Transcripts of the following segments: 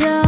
Angel.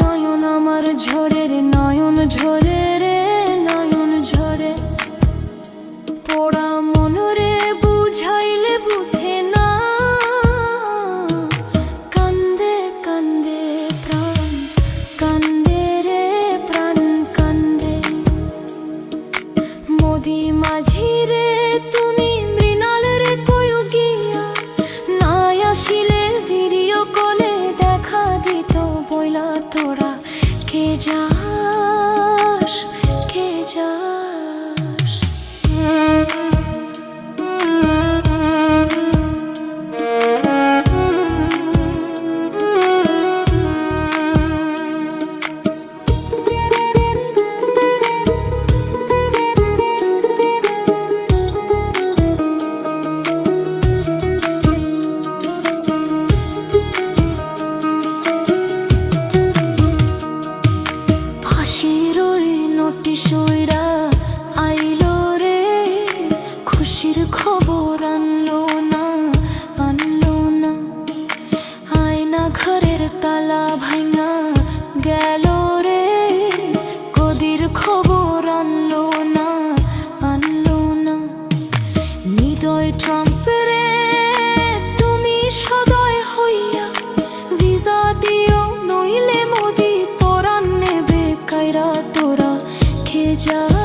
নয়ন আমার ঝোরের নয়ন ঝোরে 家你说。家。